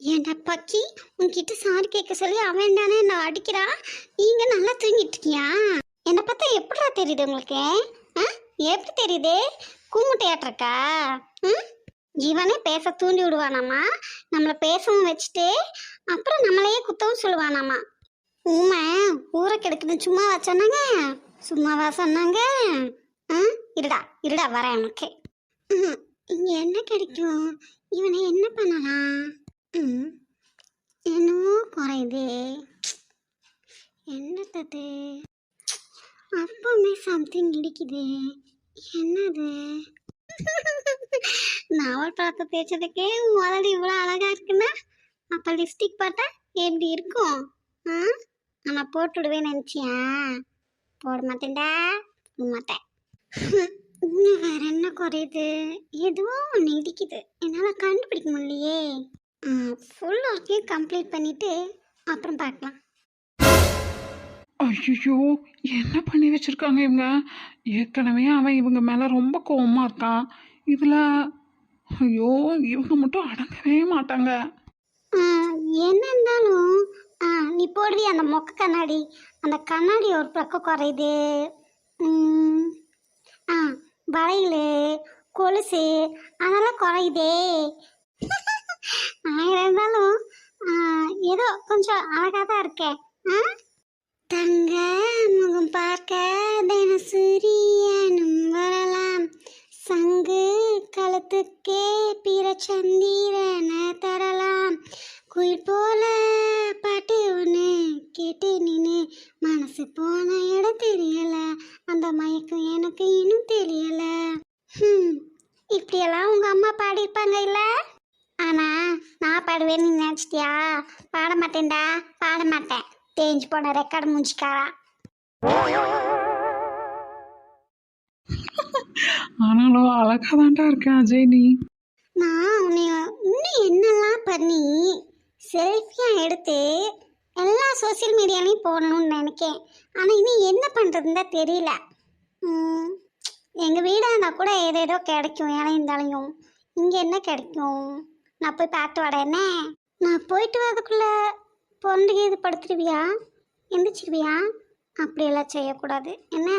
ஏன்டா பக்கி? உன்கிட்ட சாரி கேட்க சொல்லி அவன் தானே என்ன அடிக்கிறா? நீங்க நல்லா தூங்கிட்டு இருக்கியா? என்னை பார்த்தா எப்படிடா தெரியுது உங்களுக்கு? ஆ? எப்படி தெரியுது? கூமுட்டையாட்டிருக்கா ம்? இவனே பேச தூண்டி விடுவானாமா? நம்மளை பேசவும் வச்சுட்டு அப்புறம் நம்மளையே குத்தவும் சொல்லுவானாமா? உமை ஊரை கெடுக்குது சும்மா வச்சோன்னாங்க சும்மாவா சொன்னாங்க? ஆ? இருடா இருடா வரேன் உனக்கு. ம், என்ன கிடைக்கும்? இவனை என்ன பண்ணலாம்? ம், என்னவோ குறையுது என்னத்தது அப்பவுமே சம்திங் இடிக்குது. என்னது? நாவல் பழத்தை தேய்ச்சதுக்கே முதல்ல இவ்வளோ அழகா இருக்குன்னா அப்போ லிப்ஸ்டிக் பார்த்தா எப்படி இருக்கும்? ஆ? நான் போட்டு நினச்சியா? போட மாட்டேன்டா மாட்டேன் இன்னும் வேற என்ன குறையுது? எதுவோ ஒன்று இடிக்குது. என்னால் கண்டுபிடிக்க முடியலையே. ஃபுல் ஒர்க்கையும் கம்ப்ளீட் பண்ணிட்டு அப்புறம் பார்க்கலாம். ஐயோ என்ன பண்ணி வச்சிருக்காங்க இவங்க? ஏற்கனவே அவன் இவங்க மேலே ரொம்ப கோவமா இருக்கான். இதில் ஐயோ இவங்க மட்டும் அடங்கவே மாட்டாங்க. என்ன இருந்தாலும் ஆ, நீ போடுவிய அந்த மொக்க கண்ணாடி? அந்த கண்ணாடி ஒரு பக்கம் குறையுது. ஆ வளையல் கொலுசு அதெல்லாம் குறையுதே. ஆயிரம் இருந்தாலும் ஏதோ கொஞ்சம் அழகாக தான் இருக்கேன் ஆ? தங்க முகம் பார்க்க தினசூரியனும் வரலாம். சங்கு கழுத்துக்கே பிற சந்திரன தரலாம். குயில் போல பாட்டு ஒன்று கேட்டு நின்று மனசு போன இடம் தெரியல. அந்த மயக்கம் எனக்கு இன்னும் தெரியல. இப்படியெல்லாம் உங்க அம்மா பாடியிருப்பாங்க இல்ல? ஆனா நான் பாடுவேன்னு நினைச்சிட்டியா? பாட மாட்டேன்டா பாட மாட்டேன். தேஞ்சு போன ரெக்கார்டு முடிச்சுக்காரா ஆனாலும் அழகாக தான்டா இருக்கேன் அஜய் நீ. நான் உன்னைய இன்னும் என்னெல்லாம் பண்ணி செல்ஃபியாக எடுத்து எல்லா சோஷியல் மீடியாலையும் போடணும்னு நினைக்கேன். ஆனால் இன்னும் என்ன பண்ணுறதுன்னு தான் தெரியல. எங்கள் வீடாக இருந்தால் கூட ஏதேதோ கிடைக்கும். இலையும் தலையும் இங்கே என்ன கிடைக்கும்? நான் போய் பார்த்து வரேன் நான் போயிட்டு வரதுக்குள்ளே பொண்டு இது படுத்துருவியா? எந்திரிச்சிருவியா? அப்படியெல்லாம் செய்யக்கூடாது. என்ன?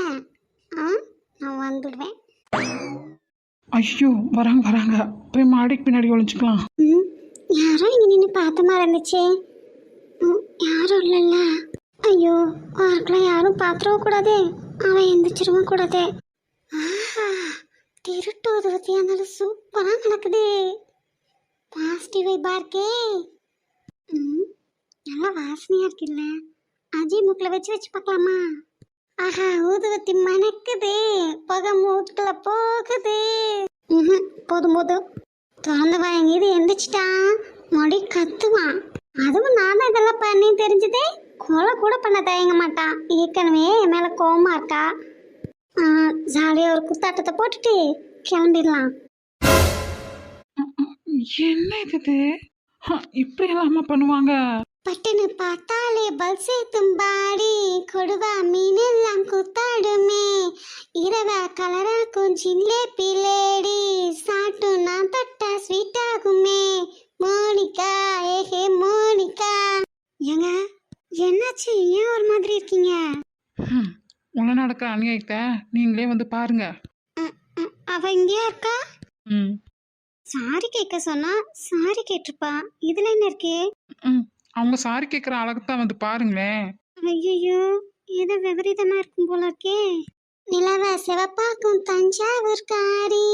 ஆ நான் வந்துடுவேன். ஐயோ வராங்க வராங்க. போய் மாடிக்கு பின்னாடி ஒழிச்சுக்கலாம் ம் யாரோ இங்கே நின்று பார்த்த மாதிரி இருந்துச்சு. யாரும் இல்லைல்ல. ஐயோ பார்க்கலாம் யாரும் பார்த்துடவும் கூடாது. அவன் எந்திரிச்சிடவும் கூடாது. ஆஹா திருட்டு உதவத்தியா சூப்பராக நடக்குது. பாசிட்டிவ் வைப்பா இருக்கே. ம் நல்லா வாசனையா இருக்குல்ல. அஜய் மூக்கில் வச்சு வச்சு பார்க்கலாமா? ஆஹா ஊதுவத்தி மணக்குது. புகை மூக்கில் போகுது. ம்ஹும், போதும் போதும். திறந்து வாங்கிது எந்திரிச்சிட்டான் மொடி கத்துவான் அதுவும் நான் தான் இதெல்லாம் பண்ணி தெரிஞ்சதே கொலை கூட பண்ண தயங்க மாட்டான் ஏற்கனவே என் மேலே கோபமாக இருக்கா. ஜாலியாக ஒரு குத்தாட்டத்தை போட்டுட்டு கிளம்பிடலாம். என்ன இது இப்படி எல்லாமா பண்ணுவாங்க? பார்த்தாலே பல் சேர்த்தும் பாடி. கொடுவா மீனெல்லாம் குத்தாடுமே. இரவ கலராக்கும் ஜிலேபி லேடி சாட்டு நான் தொட்டா ஸ்வீட் ஆகுமே. மோனிகா ஏஹே மோனிகா. ஏங்க என்னாச்சு? ஏன் ஒரு மாதிரி இருக்கீங்க? உள்ள நடக்க அநியாயத்தை? நீங்களே வந்து பாருங்க. அவ இங்கேயா இருக்கா? சாரி கேட்க சொன்னா சாரி கேட்டிருப்பா. இதுல என்ன இருக்கு? அவங்க சாரி கேட்குற அழகுத்தான் வந்து பாருங்களேன். ஐயோ ஏதோ விபரீதமா இருக்கும் போல இருக்கே நிலவ சிவப்பாக்கும் தஞ்சாவூர் காரி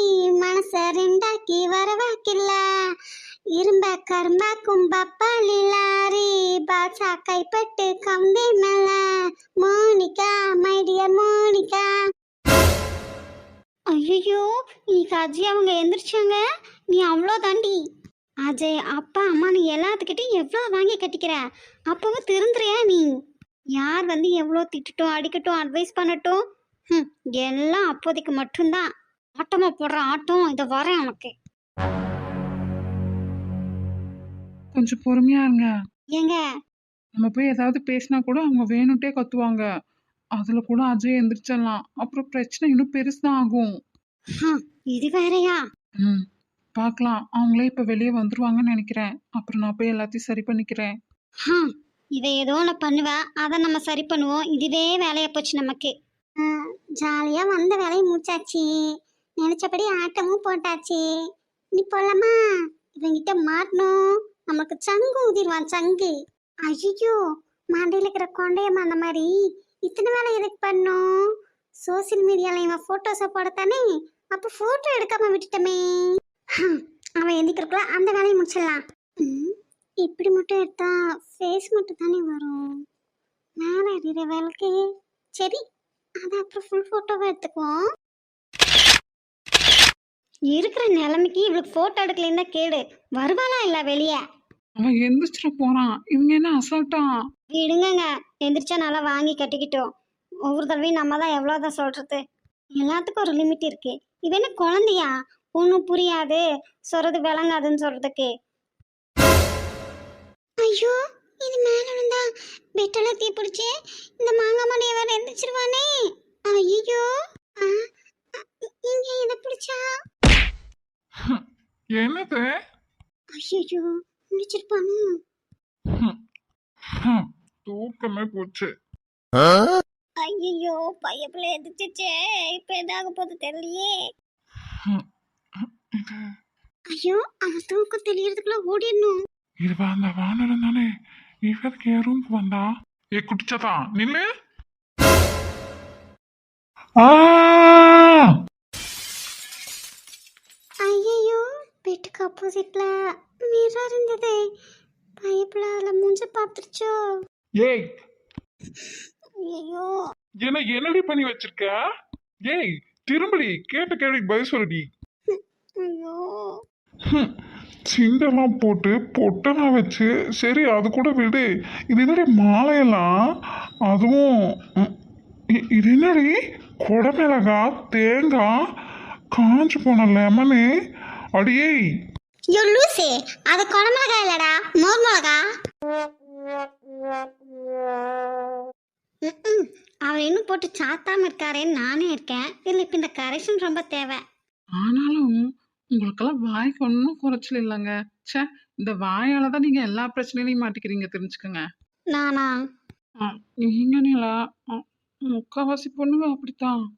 மனச ரெண்டாக்கி வரவாக்கில்ல. இரும்ப கரும்பாக்கும் பப்பாளி லாரி பாட்சா கைப்பட்டு கம்பே மேல. Monica my dear Monica. ஐயோ நீ காஜி அவங்க எந்திரிச்சாங்க. நீ அவ்வளோ தாண்டி. அஜய் அப்பா அம்மா நீ எல்லாத்துக்கிட்டையும் எவ்வளோ வாங்கி கட்டிக்கிற? அப்பவும் திருந்துறியா நீ? யார் வந்து எவ்வளோ திட்டட்டும் அடிக்கட்டும் அட்வைஸ் பண்ணட்டும்? ஹம், எல்லாம் அப்போதைக்கு மட்டும்தான். ஆட்டமா போடுற ஆட்டம் இதை வரேன் உனக்கு. கொஞ்சம் பொறுமையா இருங்க. ஏங்க? நம்ம போய் ஏதாவது பேசினா கூட அவங்க வேணும்ட்டே கத்துவாங்க. அதுல கூட அஜய் எந்திரிச்சிடலாம். அப்புறம் பிரச்சனை இன்னும் பெருசுதான் ஆகும். இது வேறயா? ம். பார்க்கலாம். அவங்களே இப்போ வெளியே வந்துருவாங்கன்னு நினைக்கிறேன். அப்புறம் நான் போய் எல்லாத்தையும் சரி பண்ணிக்கிறேன். ஹம், இவ ஏதோ ஒன்று பண்ணுவா. அதை நம்ம சரி பண்ணுவோம். இதுவே வேலையா போச்சு நமக்கு. ஜாலியாக வந்த வேலையை முடிச்சாச்சு. நினைச்சபடி ஆட்டமும் போட்டாச்சு. நீ போலாமா? இவங்கிட்ட மாட்டணும். நமக்கு சங்கு ஊதிடுவான் சங்கு. ஐயோ மண்டையில் இருக்கிற கொண்டையம்மா அந்த மாதிரி. இத்தனை வேலை எதுக்கு பண்ணும் சோசியல் மீடியாவில் இவன் ஃபோட்டோஸை போடத்தானே? அப்போ ஃபோட்டோ எடுக்காம விட்டுட்டோமே. அவன் எந்திக்கிறக்குள்ள அந்த வேலையை முடிச்சிடலாம். இப்படி மட்டும் எடுத்தா ஃபேஸ் மட்டும் தானே வரும். மேலே எறிகிற வேலைக்கு. சரி அதை அப்புறம் ஃபுல் ஃபோட்டோவை எடுத்துக்குவோம். இருக்கிற நிலைமைக்கு இவளுக்கு ஃபோட்டோ எடுக்கலைன்னு கேடு. வருவாளா இல்லை வெளியே? அவன் எந்திரிச்சிட போறான். இவங்க என்ன அசால்ட்டா? விடுங்கங்க. எந்திரிச்சா நல்லா வாங்கி கட்டிக்கிட்டோம். ஒவ்வொரு தடவையும் நம்ம தான் எவ்வளோதான் சொல்கிறது எல்லாத்துக்கும் ஒரு லிமிட் இருக்கு. இவ என்ன குழந்தையா? ஒன்றும் புரியாது. சொல்கிறது விளங்காதுன்னு சொல்கிறதுக்கு ஐயோ இது மேலே விழுந்தா பெட்டெல்லாம் தீ பிடிச்சி இந்த மாங்காய் மணியை வேற எந்திரிச்சிருவானே. ஐயோ இங்க இதை பிடிச்சா? என்னது? ஐயோ முடிச்சிருப்பானு தூக்கமே போச்சு. ஐயோ பையப்பிள்ள எதிர்த்துச்சே இப்போ எதாக போகுது தெரியலையே. ஐயோ அவன் தூக்கம் தெரியறதுக்குள்ள ஓடிடணும். இது அந்த வானரம் தானே? இவருக்கு என் ரூமுக்கு வந்தா? ஏ குட்டிச்சதா நில்லு. ஐயோ பெட்டுக்கு ஆப்போசிட்ல மிரர் இருந்ததே. பையப்பிள்ள அதில் மூஞ்ச பார்த்துருச்சோ? ஏய்! ஐயோ என்ன என்னடி பண்ணி வச்சிருக்க? ஏய் திரும்படி கேட்ட கேள்விக்கு பதில் சொல்லுடி. ஐயோ. சிண்டெல்லாம் போட்டு பொட்டெல்லாம் வச்சு சரி அது கூட விடு. இது என்னடி மாலையெல்லாம்? அதுவும் இ- இது என்னடி? குடமிளகா தேங்காய் காஞ்சு போன லெமனு? அடியே. ஐயோ லூசு அது குடமிளகா இல்லடா மோர் மிளகா. ம்ம். அவர் இன்னும் போட்டு சாத்தாம இருக்காரேன்னு நானே இருக்கேன். இல்லை இப்போ இந்த கரெக்ஷன் ரொம்ப தேவை. ஆனாலும் உங்களுக்கெல்லாம் வாய்க்கு ஒன்றும் குறைச்சல் இல்லைங்க. ச்சே இந்த வாயால தான் நீங்கள் எல்லா பிரச்சனையிலையும் மாட்டிக்கிறீங்க தெரிஞ்சுக்கோங்க. நானா? ஆ, நீங்க நிலா. ஆ, முக்காவாசி பொண்ணுங்க அப்படித்தான்.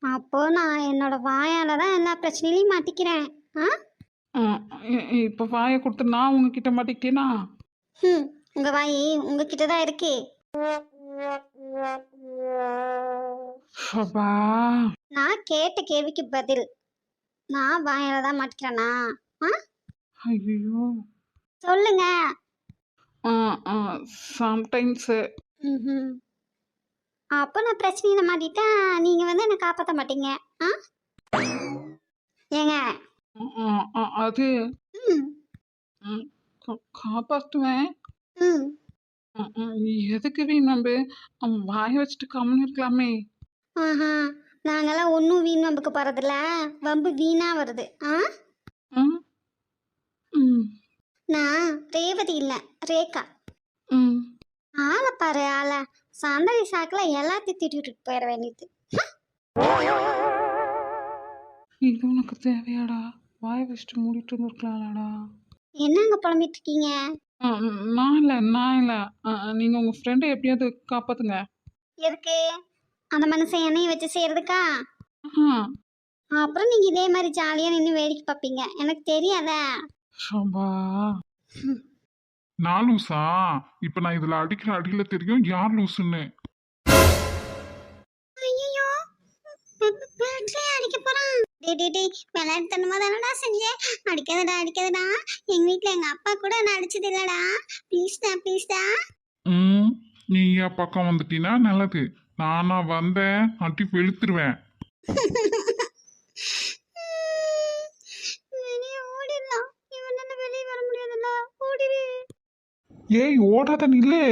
அப்போ நான் என்னோட வாயால தான் எல்லா பிரச்சனையிலையும் மாட்டிக்கிறேன். ஆ? ஆ, இ- இப்போ வாயை கொடுத்து நான் உங்ககிட்ட மாட்டிக்கிட்டேனா? ம் உங்க வாய் உங்ககிட்ட தான் இருக்கு. அப்பா. நான் கேட்ட கேள்விக்கு பதில். நான் வாயால தான் மாட்டிக்கிறேனா? ஐயோ சொல்லுங்க. சம்டைம்ஸு அப்போ நான் பிரச்சனையில மாட்டிட்டா நீங்க வந்து என்னை காப்பாற்ற மாட்டீங்க. ஆ? ஏங்க. அது. காப்பாத்துவேன். எதுக்கு அவன் வாயை வச்சுட்டு கம்முன்னு இருக்கலாமே. ஆஹா. நாங்கெல்லாம் ஒன்றும் வீண் வம்புக்கு போகிறதில்ல வம்பு வீணாக வருது. ஆ? ம். ம். நான் ரேவதி இல்லை ரேகா. ம். ஆளை பாரு ஆளை. சந்தடி சாக்கில் எல்லாத்தையும் திட்டிட்டு போயிட வேண்டியது. இது உனக்கு தேவையாடா. வாயை வச்சுட்டு மூடிட்டு இருந்திருக்கலாம்லடா. என்னங்க புலம்பிட்டு இருக்கீங்க? நான் இல்லை நான் இல்லை. நீங்கள் உங்கள் ஃப்ரெண்டை எப்படியாவது காப்பாற்றுங்க எதுக்கு? அந்த மனுஷன் எண்ணெயை வச்சு செய்யறதுக்கா? அப்புறம் நீங்கள் இதே மாதிரி ஜாலியாக நின்று வேடிக்கை பார்ப்பீங்க. எனக்கு தெரியாதா? நான் லூசா? இப்போ நான் இதில் அடிக்கிற அடியில் தெரியும் யார் லூசுன்னு. விளையாட்டுத்தனமா தானடா செஞ்சேன் அடிக்காதடா அடிக்காதடா. எங்க வீட்ல எங்க அப்பா கூட நான் அடிச்சது இல்லடா. ப்ளீஸ்டா ப்ளீஸ்டா நீ பக்கம் வந்துட்டீன்னா? நல்லது. நானா வந்தேன் அட்டி வெளுத்துருவேன். ஏய் ஓடாத நில்லு.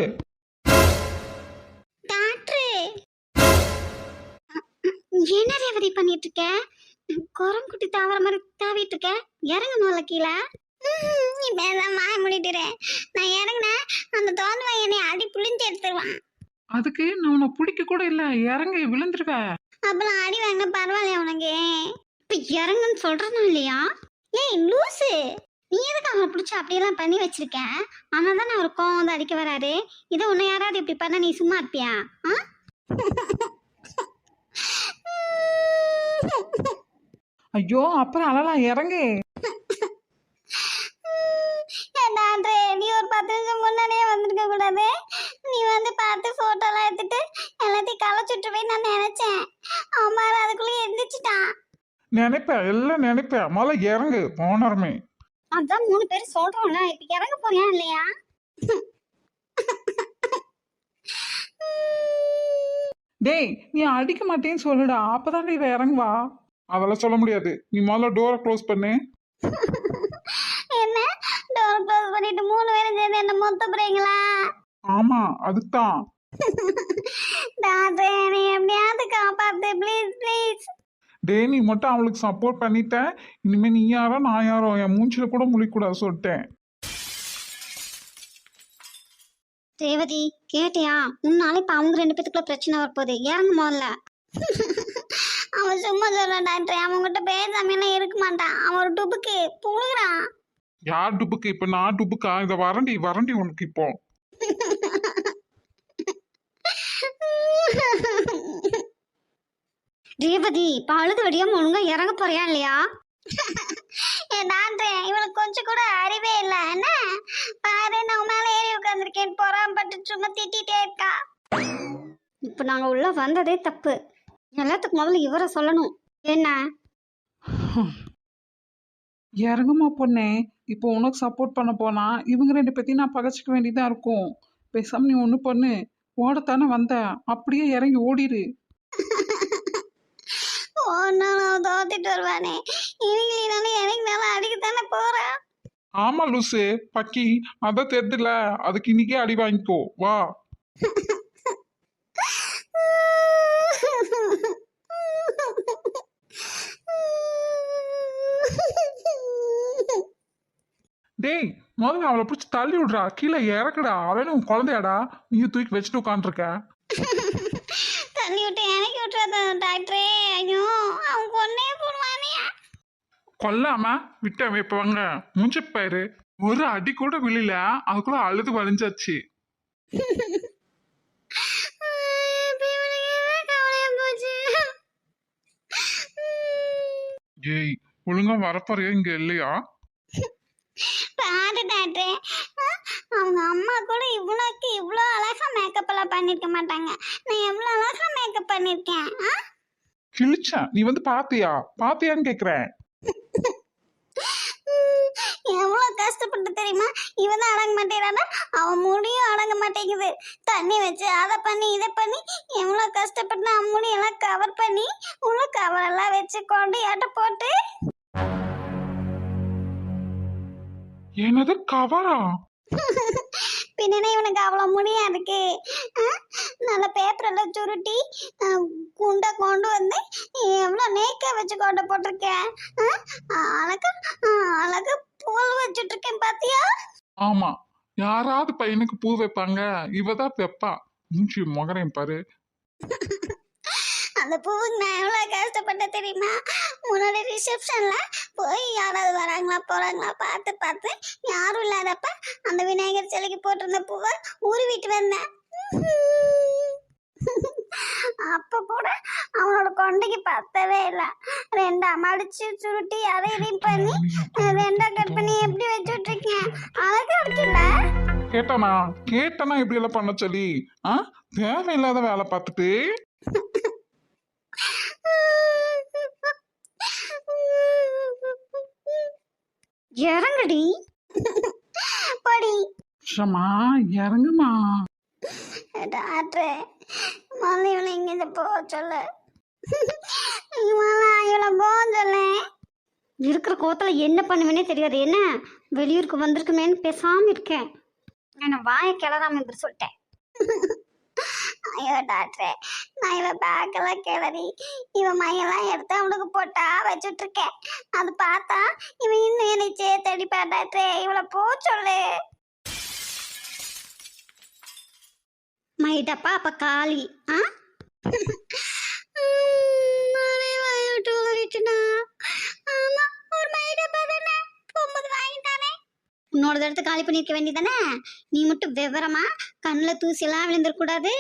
டாக்டரு. என்ன ரேவதி பண்ணிட்டு இருக்க குரம் குட்டி தாவர மாதிரி தாவிட்டு இருக்க இறங்கணும்ல கீழே. இப்பதான் வாய முடிட்டுறேன் நான் இறங்கினேன். அந்த தோல்வா என்னை அடி புளிஞ்சு எடுத்துருவான். அதுக்கு நான் உன்னை பிடிக்க கூட இல்லை. இறங்கு விழுந்துருவ. அப்பெல்லாம் அடி வாங்கினா பரவாயில்லையா உனக்கு? இப்ப இறங்குன்னு சொல்றனா இல்லையா? ஏய் லூசு! நீ எதுக்கு அவனை பிடிச்சி அப்படியெல்லாம் பண்ணி வச்சிருக்க? ஆனால் தான் அவர் கோவம் வந்து அடிக்க வராரு. இதை உன்னை யாராவது இப்படி பண்ண நீ சும்மா இருப்பியா? ஆ? ஐயோ அப்புறம் அழலாம் இறங்கு ஏண்டான்றே நீ ஒரு பத்து நிமிஷம் முன்னாடியே வந்திருக்க கூடாது நீ வந்து பார்த்து போட்டோலாம் எடுத்துட்டு எல்லாத்தையும் களைச்சுட்டுவே நான் நினைச்சேன் அவன் பாரு அதுக்குள்ளே எந்திரிச்சிட்டான் நினைப்பேன் எல்லாம் நினைப்பேன். முதல்ல இறங்கு போனருமே. அதான் மூணு பேர் சொல்றோம்ல இப்ப இறங்க போறியா இல்லையா? டேய் நீ அடிக்க மாட்டேன்னு சொல்லுடா அப்பதான் இவ இறங்குவா. அதெல்லாம் சொல்ல முடியாது. நீ முதல்ல டோரை க்ளோஸ் பண்ணு. என்ன? டோர் க்ளோஸ் பண்ணிட்டு மூணு பேரும் சேர்ந்து என்ன மொத்த போறீங்களா? ஆமா அதுதான். டாக்டர் என்னை எப்படியாவது காப்பாத்து ப்ளீஸ் ப்ளீஸ் டேய் நீ மட்டும் அவளுக்கு சப்போர்ட் பண்ணிட்ட இனிமே நீ யாரோ நான் யாரோ என் மூஞ்சில கூட முழிக்கூடாது சொல்லிட்டேன். ரேவதி கேட்டியா? முன்னாலே இப்ப அவங்க ரெண்டு பேத்துக்குள்ள பிரச்சனை வரப்போகுது. இறங்கு முதல்ல. அவன் சும்மா சொல்றான் டாக்டர் அவன் கிட்ட பேசாமலாம் இருக்க மாட்டான். அவன் ஒரு டுபுக்கு. புழுகிறான் யார் டுப்புக்கு இப்ப நான் டுப்புக்கா இத வரண்டி வரண்டி உனக்கு இப்போ. ரேவதி இப்ப அழுது வெடியாம ஒழுங்கா இறங்க போறியா இல்லையா? டாக்டர் இவனுக்கு கொஞ்சம் கூட அறிவே இல்லை. என்ன? பாரு நான் மேல ஏறி உட்காந்துருக்கேன் பொறாமப்பட்டு சும்மா திட்டிகிட்டே இருக்கா. இப்போ நாங்க உள்ள வந்ததே தப்பு. எல்லாத்துக்கும் முதல்ல இவரை சொல்லணும். என்ன? இறங்குமா பொண்ணே. இப்போ உனக்கு சப்போர்ட் பண்ண போனா இவங்க ரெண்டு பேத்தையும் நான் பகச்சிக்க வேண்டியதா இருக்கும். பேசாம நீ ஒண்ணு பண்ணு. ஓடத்தானே வந்த. அப்படியே இறங்கி ஓடிரு. ஒன்னும் அவன் தோத்திட்டு வருவானே. இவங்களால எனக்கு நல்லா அடிக்கத்தானே போறான் ஆமா லூசு. பக்கி அதான் தெரிதுல. அதுக்கு இன்னைக்கே அடி வாங்கிக்கோ. வா. டேய் முதல்ல அவளை பிடிச்சி தள்ளி விடுறா. கீழே இறக்குடா. அவனும் உன் குழந்தையாடா. நீயும் தூக்கி வச்சுட்டு உட்காந்துருக்க தள்ளி விட்டு எனக்கு விட்டுறாத டாக்டரே ஐயோ அவன் கொன்னே போடுவானே. கொல்லாம விட்டேன் இப்ப வாங்க. மூஞ்சி பாரு. ஒரு அடி கூட விழல. அதுக்குள்ள அழுது போச்சு? ஏய் ஒழுங்கா வரப்போறியா? இங்க இல்லையா? பாரு டாக்டரே அவங்க அம்மா கூட இவ்வளோக்கு இவ்வளோ அழகா மேக்கப் எல்லாம் பண்ணிருக்க மாட்டாங்க. நான் எவ்வளோ அழகா மேக்கப் பண்ணிருக்கேன் ஆ? கிழிச்சேன் நீ வந்து பாத்தியா? பாத்தியான்னு கேக்குறேன். உம், எவ்வளோ கஷ்டப்பட்டு தெரியுமா? இவன் தான் அடங்க மாட்டேறானா அவன் முடியும் அடங்க மாட்டேங்குது. தண்ணி வச்சு அதை பண்ணி இதை பண்ணி எவ்வளோ கஷ்டப்பட்டு அவன் முடியெல்லாம் கவர் பண்ணி உள்ள கவர் எல்லாம் வச்சு கொண்டு எட்ட போட்டு. என்னது கவரா பின்னே இவனுக்கு அவ்வளோ முடியா இருக்கு? நல்ல பேப்பரெல்லாம் சுருட்டி குண்டை கொண்டு வந்து எவ்வளோ நேக்கா வச்சு கொண்டு போட்டிருக்கேன்? அழகா அழகா பூல் வச்சுட்டு இருக்கேன் பாத்தியா? ஆமா யாராவது பையனுக்கு பூ வைப்பாங்க. இவ தான் வைப்பா. மூஞ்சி முகரையும் பாரு. அந்த பூவுக்கு நான் எவ்வளோ கஷ்டப்பட்டேன் தெரியுமா? முன்னாடி ரிசப்ஷனில் போய் யாராவது வராங்களா போகிறாங்களா பார்த்து பார்த்து யாரும் இல்லாதப்ப அந்த விநாயகர் சிலைக்கு போட்டிருந்த பூவை உருவிட்டு வந்தேன். அப்போ கூட அவனோட கொண்டைக்கு பத்தவே இல்லை. ரெண்டா மடிச்சு சுருட்டி அதை இதையும் பண்ணி ரெண்டா கட் பண்ணி எப்படி வச்சு விட்டுருக்கேன்? அழகா இருக்குல்ல? கேட்டானா? கேட்டனா இப்படி எல்லாம் பண்ண சொல்லி? ஆ? தேவையில்லாத வேலை பார்த்துட்டு? இறங்குடி. படி. ஷமா இறங்குமா? டாக்டரே முதல்ல இவளை இங்கே போக சொல்லு. இவளா இவளை போக சொல்லு. இருக்கிற கோத்தில் என்ன பண்ணுவேனே தெரியாது. என்ன? வெளியூருக்கு வந்திருக்குமேன்னு பேசாமல் இருக்கேன். நான் வாயை கிளறாம இப்படி சொல்லிட்டேன். ஐயோ டாக்டரே. நான் இவன் பேக்கெல்லாம் கிளறி இவன் மையெல்லாம் எடுத்து அவனுக்கு போட்டா வச்சுட்டு இருக்கேன் அது பார்த்தா இவன் இன்னும் என்னை சேர்த்து டாக்டரே. இவளை போ சொல்லு. மை டப்பா அப்ப காளி. ஆ? நானே வாயை விட்டு ஆமா, இன்னொரு தடவை காலி பண்ணிருக்க வேண்டியதானே நீ மட்டும் விவரமா கண்ணில் தூசியெல்லாம் விழுந்துடக்கூடாது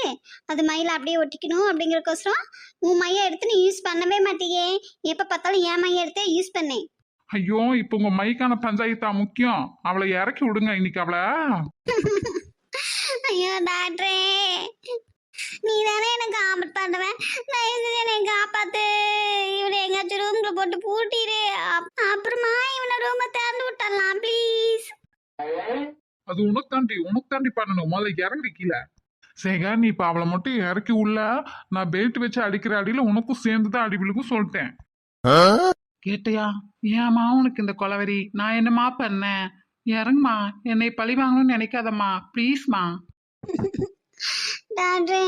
அது மயில அப்படியே ஒட்டிக்கணும் அப்படிங்கிறக்கோசரம் உன் மையை எடுத்து நீ யூஸ் பண்ணவே மாட்டியே. எப்போ பார்த்தாலும் என் மையை எடுத்தே யூஸ் பண்ணேன் ஐயோ இப்போ உங்க மைக்கான பஞ்சாயத்தா முக்கியம். அவளை இறக்கி விடுங்க இன்னைக்கு அவளை. ஐயோ டாக்டரே. நீ தானே எனக்கு ஆபத் பண்ணுவேன் தயவு என்னை காப்பாத்து. இவனை எங்கேயாச்சும் ரூம்ல போட்டு பூட்டிடு. அப்- அப்புறமா இவனை ரூமை திறந்து விட்டுடலாம் ப்ளீஸ் அது உனக்கு தாண்டி உனக்கு தாண்டி பண்ணணும். முதல்ல இறங்கி கீழே. சேகர் நீ இப்போ அவளை மட்டும் இறக்கி உள்ள நான் பெல்ட் வச்சு அடிக்கிற அடியில் உனக்கும் சேர்ந்து தான் அடி விழுக்கும் சொல்லிட்டேன். கேட்டியா? ஏம்மா உனக்கு இந்த கொலவெறி? நான் என்னம்மா பண்ணேன்? இறங்குமா? என்னை பழி வாங்கணும்னு நினைக்காதம்மா. ப்ளீஸ்மா. டாக்டரே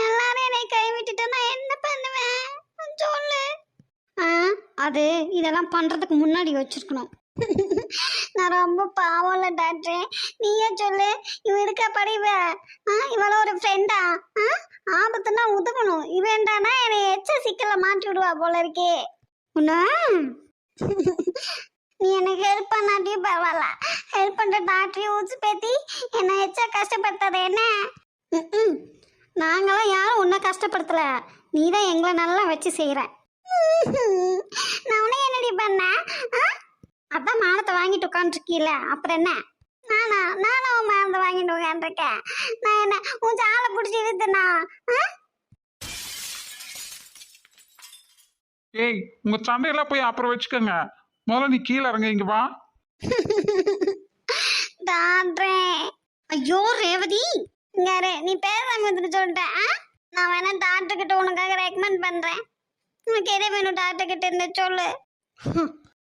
எல்லாரும் என்னை கை விட்டுட்டு நான் என்ன பண்ணுவேன்? சொல்லு. ஆ அது இதெல்லாம் பண்றதுக்கு முன்னாடி வச்சிருக்கணும். நான் ரொம்ப பாவம்ல டாக்டரே. நீயே சொல்லு இவன் இருக்கா படிவ ஆ இவள ஒரு ஃப்ரெண்டா ஆ? ஆபத்துனா உதவணும். இவன்டானா என்னை எச்ச சிக்கல மாட்டி விடுவா போல இருக்கே. உன்ன? நீ எனக்கு ஹெல்ப் பண்ணாட்டியும் பரவாயில்ல. ஹெல்ப் பண்ற டாக்டரையும் ஊச்சு பேத்தி என்னை எச்சா கஷ்டப்படுத்தாத என்ன? நாங்களாம் யாரும் உன்னை கஷ்டப்படுத்தல. நீ தான் எங்களை நல்லா வச்சு செய்கிற நான் உன்னை என்னடி பண்ண? ஆ? அதான் மானத்தை வாங்கிட்டு உட்காந்துருக்கீல அப்புறம் என்ன? நானா நானும் உன் மானத்தை வாங்கிட்டு உட்காந்துருக்கேன் நான் என்ன உன் சாலை பிடிச்சி இழுத்துனா? ஏய் உங்க சண்டையெல்லாம் போய் அப்புறம் வச்சுக்கோங்க. முதல்ல நீ கீழே இறங்க இங்க வா. டாக்டரே ஐயோ ரேவதி. இங்க இரு, நீ பேசாம வந்துட்டு சொல்லிட்டேன்? நான் வேணா டாக்டர் கிட்ட உனக்காக ரெக்கமெண்ட் பண்றேன். உனக்கு எதே வேணும் டாக்டர் கிட்ட இருந்து சொல்லு.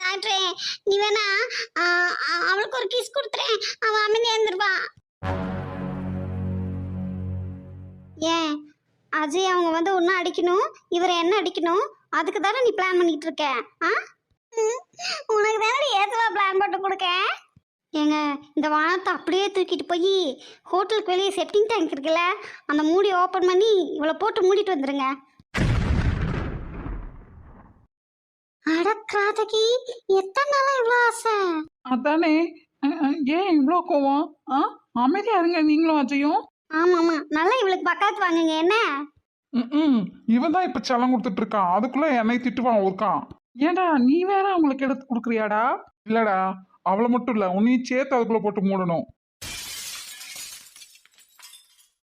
டாக்டரே நீ வேணா அவளுக்கு ஒரு கிஸ் கொடுத்துறேன். அவன் அமைதியா இருந்துருவா. ஏன்? அஜய் அவங்க வந்து ஒன்னும் அடிக்கணும் இவரை என்ன அடிக்கணும்? அதுக்கு தானே நீ பிளான் பண்ணிட்டு இருக்க ஆ? உனக்கு தானே ஏத்துவா பிளான் போட்டு கொடுக்க? ஏங்க இந்த வானத்தை அப்படியே தூக்கிட்டு போய் ஹோட்டலுக்கு வெளியே செப்டிங் டேங்க் இருக்குல்ல அந்த மூடி ஓப்பன் பண்ணி இவ்வளோ போட்டு மூடிட்டு வந்துருங்க. அட கிராதகி எத்தனை நாளா இவ்வளோ ஆசை? அதானே ஏன் இவ்வளோ கோவம்? ஆ அமைதியா இருங்க நீங்களும் அஜயும். ஆமா ஆமா நல்லா இவளுக்கு பக்கத்து வாங்குங்க என்ன? ம் இவன் தான் இப்போ செல்லம் கொடுத்துட்டு இருக்கான். அதுக்குள்ள என்னை திட்டுவான் ஒருக்கான். ஏடா நீ வேற அவங்களுக்கு எடுத்து கொடுக்குறியாடா? இல்லடா அவளை மட்டும் இல்ல உன்னையும் சேர்த்து அதுக்குள்ள போட்டு மூடணும்.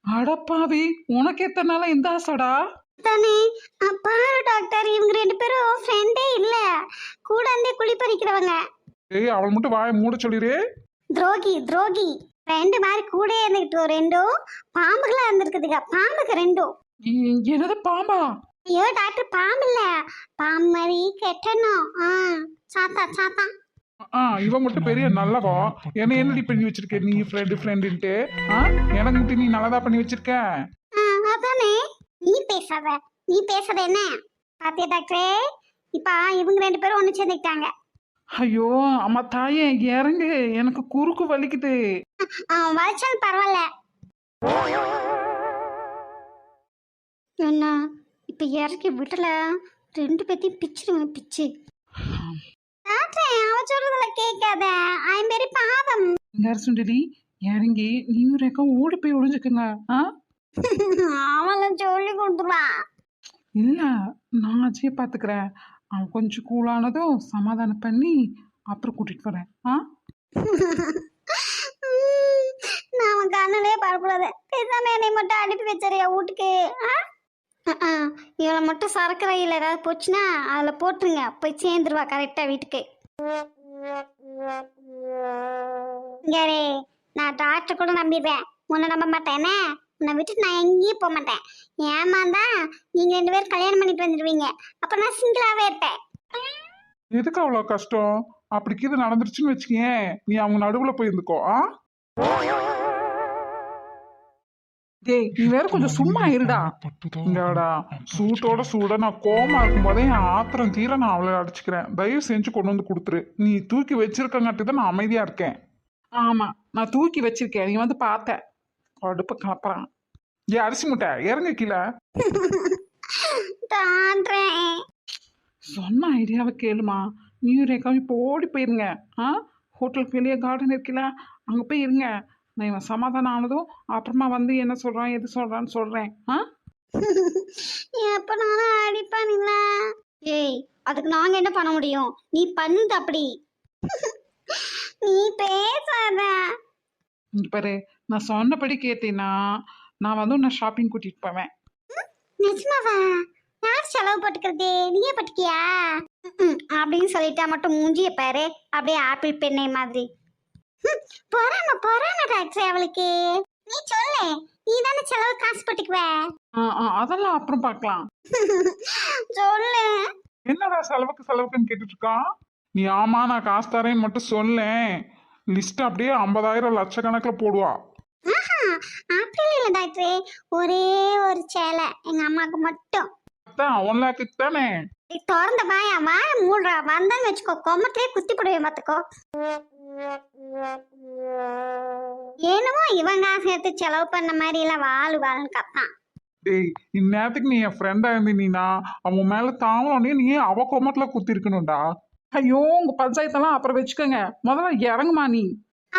அடப்பாவி உனக்கு எத்தனை நாளா இந்த ஆசைடா? தானே? பாரு டாக்டர் இவங்க ரெண்டு பேரும் ஃப்ரெண்டே இல்ல. கூட இருந்தே குளிப்பறிக்கிறவங்க ஏய் அவள் மட்டும் வாயை மூட சொல்லிடு துரோகி துரோகி. ரெண்டு மாதிரி கூட இருந்துக்கிட்டு ரெண்டும் பாம்புகளா இருந்திருக்குதுங்க. பாம்புக்கு ரெண்டும். என்னது பாம்பா? ஐயோ டாக்டர் பாம்பு இல்ல. பாம்பு மாதிரி கெட்டணும். ஆ சாத்தா சாத்தா. ஆ இவன் மட்டும் பெரிய நல்லவா? என்ன என்னடி பண்ணி வச்சிருக்க நீ ஃப்ரெண்டு ஃப்ரெண்டுன்ட்டு ஆ எனக்கு மட்டும் நீ நல்லதா பண்ணி வச்சிருக்க? அதானே. நீ பேசாத நீ பேசாத என்ன? பாத்தியா டாக்டரே? இப்ப இவங்க ரெண்டு பேரும் ஒண்ணு சேர்ந்துக்கிட்டாங்க. ஐயோ அம்மா தாயே இறங்கு. எனக்கு குறுக்கு வலிக்குது. ஆ, வளைச்சாலும் பரவாயில்ல. என்ன இப்ப இறக்கி விடல. ரெண்டு பேத்தையும் பிச்சிருவேன் பிச்சு. டாக்டரே அவ சொல்றதுல கேட்காத. ஐம்பேரி பாவம். சுண்டலி இறங்கி. நீயும் ரேக்கம் ஓடி போய் ஒளிஞ்சுக்குங்க. ஆ? அவள சொல்லி கொடுத்துருவா இல்ல நான் அஜயை பாத்துக்கிறேன். அவன் கொஞ்சம் கூலானதும் சமாதானம் பண்ணி அப்புறம் கூட்டிட்டு வரேன் ஆ? நான் அவன் கண்ணிலே படக்கூடாது. பேசாம என்னை மட்டும் அனுப்பி வச்சிருயா வீட்டுக்கு? இவளை மட்டும் சரக்கு ரயில் ஏதாவது போச்சுன்னா அதில் போட்டுருங்க. போய் சேர்ந்துருவா கரெக்டாக வீட்டுக்கு. இங்கே நான் டாக்டர் கூட நம்பிடுவேன் உன்னை நம்ப மாட்டேனே உன்னை விட்டுட்டு நான் எங்கேயும் போக மாட்டேன். ஏமாந்தா நீங்கள் ரெண்டு பேரும் கல்யாணம் பண்ணிட்டு வந்துடுவீங்க அப்போ நான் சிங்கிளாகவே இருப்பேன். எதுக்கு அவ்வளோ கஷ்டம்? அப்படிக்கு இது நடந்துருச்சுன்னு வச்சுக்கேன் நீ அவங்க நடுவில் போய் இருந்துக்கோ ஆ? டேய் நீ வேற கொஞ்சம் சும்மா இருடா. இங்கடா சூட்டோட சூட நான் கோமா இருக்கும்போதே என் ஆத்திரம் தீர நான் அவளை அடிச்சுக்கிறேன். தயவு செஞ்சு கொண்டு வந்து கொடுத்துரு. நீ தூக்கி வச்சிருக்கங்காட்டி தான் நான் அமைதியா இருக்கேன். ஆமா நான் தூக்கி வச்சிருக்கேன். நீ வந்து பார்த்த. கடுப்பு கலப்புறான் ஏ அரிசி முட்டை இறங்க கீழே. சொன்ன ஐடியாவை கேளுமா. நீயும் ரேகாவும் இப்போ ஓடி போயிருங்க. ஆ? ஹோட்டலுக்கு வெளியே கார்டன் இருக்குல்ல அங்கே போய் இருங்க. நான் இவன் சமாதானம் ஆனதும் அப்புறமா வந்து என்ன சொல்கிறான் எது சொல்கிறான்னு சொல்கிறேன் ஆ? எப்பனாலும் அடிப்பானுங்களா? ஏய் அதுக்கு நாங்க என்ன பண்ண முடியும்? நீ பண்ணுது அப்படி. நீ பேசாத. இங்க பாரு நான் சொன்னபடி கேட்டீன்னா நான் வந்து உன்னை ஷாப்பிங் கூட்டிகிட்டு போவேன். நிஜமாவா? யார் செலவு போட்டுக்கிறது? நீயே போட்டுக்கியா. அப்படின்னு சொல்லிட்டா மட்டும் மூஞ்சிய பாரு. அப்படியே ஆப்பிள் பெண்ணை மாதிரி. பொறாம பொறாம டாக்டர் அவளுக்கு. நீ சொல்லு நீ தானே செலவு காசு போட்டுக்குவ? அதெல்லாம் அப்புறம் பார்க்கலாம். சொல்லு. என்னடா செலவுக்கு செலவுக்குன்னு கேட்டுட்டு இருக்கான் நீ ஆமா நான் காசு தரேன்னு மட்டும் சொல்லேன். லிஸ்ட் அப்படியே ஐம்பதாயிரம் லட்சக்கணக்கில் போடுவா. ஆஹா அப்படி இல்லை டாக்டர் ஒரே ஒரு சேலை எங்க அம்மாவுக்கு மட்டும். அதான் ஒன் லேக்குக்கு தானே? நீ திறந்த பாயா வாய மூடுறா வந்தான்னு வச்சுக்கோ கொமத்திலே குத்தி போடுவேன் பார்த்துக்கோ என்னமோ இவன் காசு எடுத்து செலவு பண்ண மாதிரி எல்லாம் வாழு வாழுன்னு கத்தான் டேய் இந்நேரத்துக்கு நீ என் ஃப்ரெண்டா இருந்தீனா அவன் மேல தாவலோடனே நீ அவ கொமட்டில் குத்தி இருக்கணும்டா ஐயோ உங்கள் பஞ்சாயத்தெல்லாம் அப்புறம் வச்சுக்கோங்க. முதல்ல இறங்குமா நீ?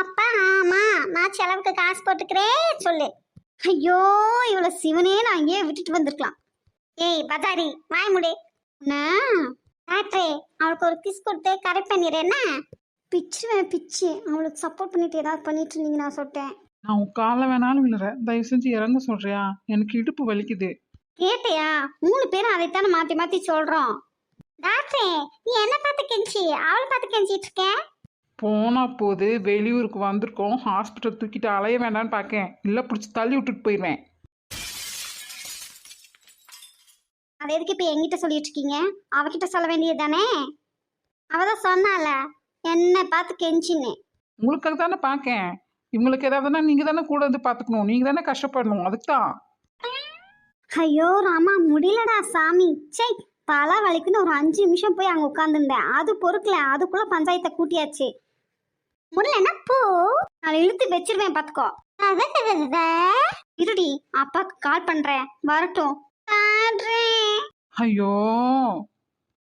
அப்பா ஆமா நான் செலவுக்கு காசு போட்டுக்கிறேன் சொல்லு. ஐயோ இவ்வளோ சிவனே நான் இங்கேயே விட்டுட்டு வந்திருக்கலாம். ஏய் பஜாரி வாய் முடி. டாக்டரே அவளுக்கு ஒரு கிஸ் கொடுத்து கரெக்ட் பண்ணிடுறேன்னா பிச்சுவேன் பிச்சு. அவளுக்கு சப்போர்ட் பண்ணிட்டு ஏதாவது பண்ணிட்டு இருந்தீங்க நான் சொல்லிட்டேன். நான் உன் காலை வேணாலும் விழுறேன். தயவு செஞ்சு இறங்க சொல்றியா? எனக்கு இடுப்பு வலிக்குது. கேட்டியா? மூணு பேரும் அதைத்தானே மாத்தி மாத்தி சொல்றோம். டாக்டரே நீ என்ன பார்த்து கெஞ்சி? அவளை பார்த்து கெஞ்சிட்டு இருக்க போனா போது வெளியூருக்கு வந்திருக்கோம் ஹாஸ்பிட்டல் தூக்கிட்டு அலைய வேண்டாம்னு பார்க்கேன் இல்லை பிடிச்சி தள்ளி விட்டுட்டு போயிடுவேன் அதை எதுக்கு இப்போ என்கிட்ட சொல்லிட்டு இருக்கீங்க? அவகிட்ட சொல்ல வேண்டியது தானே அவ தான் சொன்னால என்ன பார்த்து கெஞ்சின்னு. உங்களுக்காக தானே பார்க்கேன் இவங்களுக்கு ஏதாவதுன்னா நீங்கள் தானே கூட வந்து பார்த்துக்கணும் நீங்கள் தானே கஷ்டப்படணும். அதுக்கு தான். ஐயோ ராமா முடியலடா சாமி. சை தலை வலிக்குன்னு ஒரு அஞ்சு நிமிஷம் போய் அங்கே உட்காந்துருந்தேன் அது பொறுக்கல. அதுக்குள்ள பஞ்சாயத்தை கூட்டியாச்சு. முடியலன்னா போ. நான் இழுத்து வச்சிருவேன் பார்த்துக்கோ இருடி அப்பாக்கு கால் பண்றேன். வரட்டும். ஐயோ.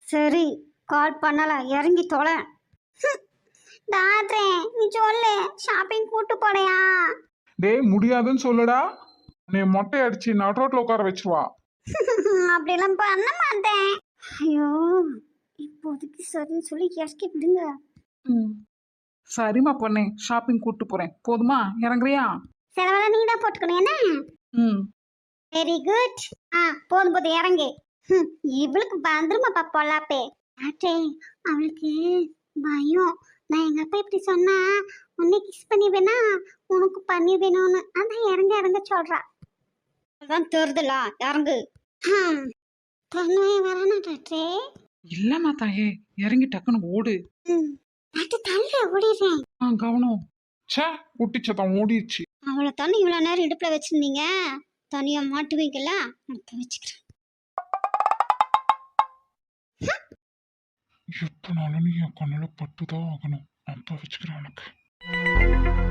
சரி கால் பண்ணல. இறங்கி தொலை. டாக்டரே நீ சொல்லு. ஷாப்பிங் கூட்டு போடையா டேய் முடியாதுன்னு சொல்லுடா. நீ மொட்டை அடிச்சு நடுரோட்டில் உட்கார வச்சிருவா. அப்படிலாம் பண்ண மாட்டேன். ஐயோ இப்போதைக்கு சரின்னு சொல்லி இறக்கி விடுங்க. ம். சரிம்மா பொண்ணே ஷாப்பிங் கூப்பிட்டு போகிறேன் போதுமா? இறங்குறியா? செலவெல்லாம் நீ தான் போட்டுக்கணும் என்ன? ம். வெரி குட் ஆ போதும் போதும் இறங்கு. ஹம், இவளுக்கு வந்துருமாப்பா பொல்லாப்பே டாக்டரே அவளுக்கு பயம். நான் எங்க அப்பா இப்படி சொன்னா உன்னை கிஸ் பண்ணிவேனா உனக்கு பண்ணிவேணும்னு அதான் இறங்க இறங்க சொல்றா. அதான் தெரியுதுல இறங்கு. தன்மையை வரானா டாக்டரே. இல்லைம்மா தாயே இறங்கி டக்குன்னு ஓடு. ம், டாக்டர் தள்ளி ஓடிடுறேன். ஆ கவனம். ச்சே குட்டிச்சத்தம் ஓடிடுச்சு. அவளை தானே இவ்வளோ நேரம் இடுப்பில் வச்சிருந்தீங்க. தனியாக மாட்டுவீங்களா வச்சுக்கிறேன். எப்பனாலும் நீ என் கண்ணில் பட்டுதான் ஆகணும். அப்போ வச்சுக்கிறேன் உனக்கு.